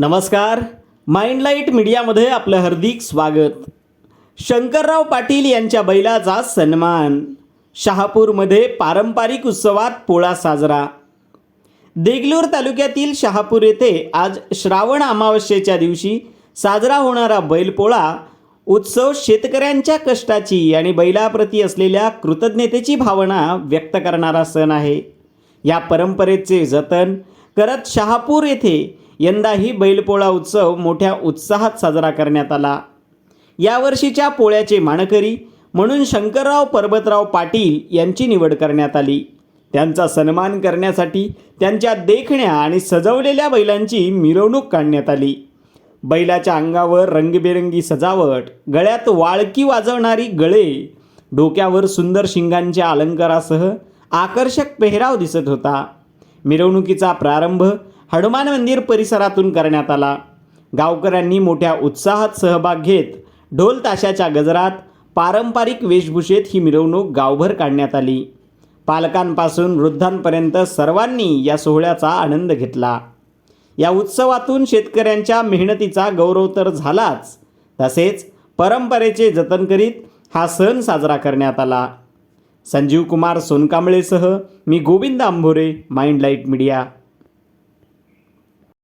नमस्कार. माइंडलाईट मीडियामध्ये आपलं हार्दिक स्वागत. शंकरराव पाटील यांच्या बैलाचा सन्मान. शहापूरमध्ये पारंपरिक उत्सवात पोळा साजरा. देगलूर तालुक्यातील शहापूर येथे आज श्रावण अमावस्येच्या दिवशी साजरा होणारा बैलपोळा उत्सव शेतकऱ्यांच्या कष्टाची आणि बैलाप्रती असलेल्या कृतज्ञतेची भावना व्यक्त करणारा सण आहे. या परंपरेचे जतन करत शहापूर येथे यंदाही बैलपोळा उत्सव मोठ्या उत्साहात साजरा करण्यात आला. यावर्षीच्या पोळ्याचे मानकरी म्हणून शंकरराव परबतराव पाटील यांची निवड करण्यात आली. त्यांचा सन्मान करण्यासाठी त्यांच्या देखण्या आणि सजवलेल्या बैलांची मिरवणूक काढण्यात आली. बैलाच्या अंगावर रंगीबेरंगी सजावट गळ्यात वाळकी वाजवणारी गळे डोक्यावर सुंदर शिंगांच्या अलंकारासह आकर्षक पेहराव दिसत होता. मिरवणुकीचा प्रारंभ हनुमान मंदिर परिसरातून करण्यात आला. गावकऱ्यांनी मोठ्या उत्साहात सहभाग घेत ढोल ताशाच्या गजरात पारंपरिक वेशभूषेत ही मिरवणूक गावभर काढण्यात आली. पालकांपासून वृद्धांपर्यंत सर्वांनी या सोहळ्याचा आनंद घेतला. या उत्सवातून शेतकऱ्यांच्या मेहनतीचा गौरव तर झालाच तसेच परंपरेचे जतन करीत हा सण साजरा करण्यात आला. संजीव कुमार सोनकांबळेसह मी Govind Ambhore Mind Light Media.